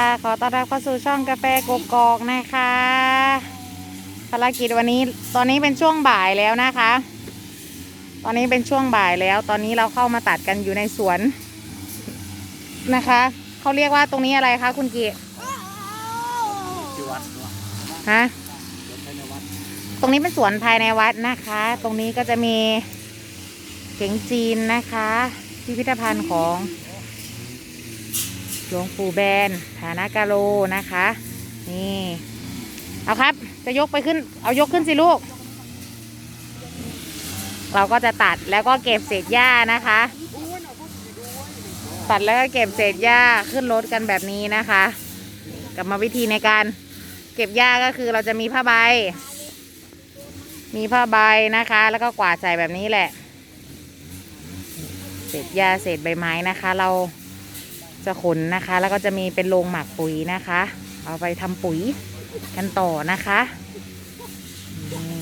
ค่ะขอต้อนรับเข้าสู่ช่องกาแฟกกอกนะคะ ภารกิจวันนี้ตอนนี้เป็นช่วงบ่ายแล้วนะคะ ตอนนี้เป็นช่วงบ่ายแล้ว ตอนนี้เราเข้ามาตัดกันอยู่ในสวนนะคะเขาเรียกว่าตรงนี้อะไรคะคุณกีฮะตรงนี้เป็นสวนภายในวัดนะคะ ตรงนี้ก็จะมีเก๋งจีนนะคะ พิพิธภัณฑ์ของ หลวงปู่แบนฐานากาโลนะคะ นี่ เอาครับ จะยกไปขึ้น เอายกขึ้นสิลูก เราก็จะตัดแล้วก็เก็บเศษหญ้านะคะ ตัดแล้วก็เก็บเศษหญ้าขึ้นรถกันแบบนี้นะคะกลับมาวิธีในการเก็บหญ้าก็คือเราจะมีผ้าใบ มีผ้าใบนะคะ แล้วก็กวาดใส่แบบนี้แหละ เศษหญ้าเศษใบไม้นะคะ เรา จะขนนะคะ แล้วก็จะมีเป็นโรงหมักปุ๋ยนะคะ เอาไปทำปุ๋ยกันต่อนะคะ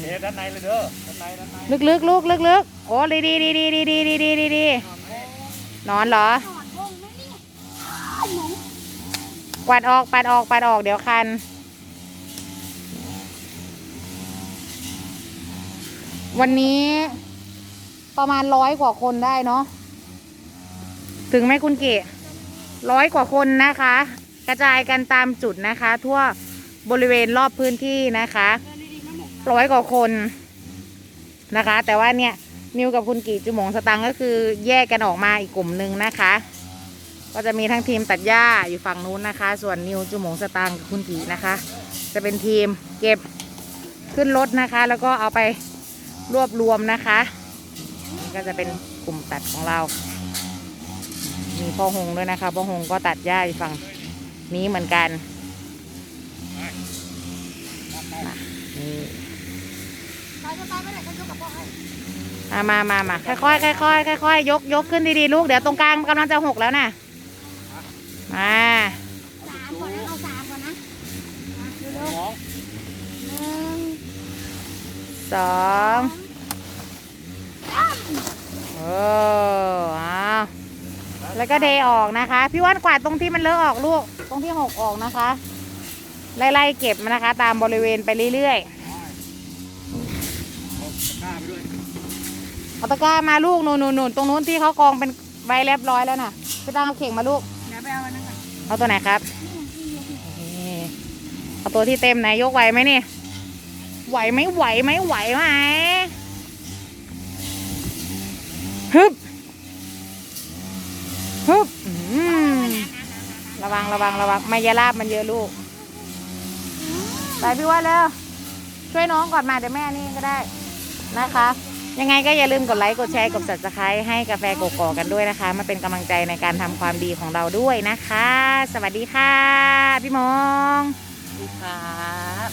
เอ๊ะด้านในเลยเด้อด้านในด้านในลึกลึกๆลูกลึกลึกๆโอ้ดีดีดีดีดีดีดีดีดีดีนอนเหรอ กวาดออกปัดออกปัดออกเดี๋ยวคันวันนี้ประมาณร้อยกว่าคนได้เนาะถึงไหมคุณเกศ ร้อยกว่าคนนะคะ กระจายกันตามจุดนะคะ ทั่วบริเวณรอบพื้นที่นะคะร้อยกว่าคนนะคะ แต่ว่าเนี่ยนิวกับคุณกีจุหมงสตังก็คือแยกกันออกมาอีกกลุ่มหนึ่งนะคะ ก็จะมีทั้งทีมตัดหญ้าอยู่ฝั่งนู้นนะคะ ส่วนนิวจุหมงสตางกับคุณกีนะคะ จะเป็นทีมเก็บขึ้นรถนะคะ แล้วก็เอาไปรวบรวมนะคะนี่ก็จะเป็นกลุ่มตัดของเรา มีพ่อหงด้วยนะคะพ่อหงก็ตัดหญ้าอยู่ฝั่งนี้เหมือนกันมานี่มามามามาค่อยๆค่อยๆค่อยๆยกยกขึ้นดีๆลูก เดี๋ยวตรงกลางกำลังจะหกแล้วนะมาสามก่อนนะเอาสามก่อนนะมาเร็วน้องๆหนึ่งสองโอ้อ้าว แล้วก็เดออกนะคะ พี่ว่านกวาดตรงที่มันเลอะออกลูก ตรงที่หกออกนะคะ ไล่ๆเก็บนะคะ ตามบริเวณไปเรื่อยเอาตะกร้าไปด้วยๆเอาตะกร้ามาลูกหนูนนูนตรงนู้นที่เขากองเป็นใบเรียบร้อยแล้วน่ะพี่ตั้งเอาเข่งมาลูกเดี๋ยวไปเอาันนั้นก่อนเอาตัวไหนครับเอาตัวที่เต็มไหนยกไหวไหมนี่ ไหวไหมไหวไหมไหวไหมฮึบ ฮึบระวังระวังระวังไมายาลาบมันเยอะลูก ไปพี่ว่าเร็วช่วยน้องก่อนมาเดี๋ยวแม่นี่ก็ได้นะคะ ยังไงก็อย่าลืมกดไลค์กดแชร์กด subscribe ให้กาแฟโกโก้กันด้วยนะคะมาเป็นกำลังใจในการทำความดีของเราด้วยนะคะ สวัสดีค่ะ พี่มองครับ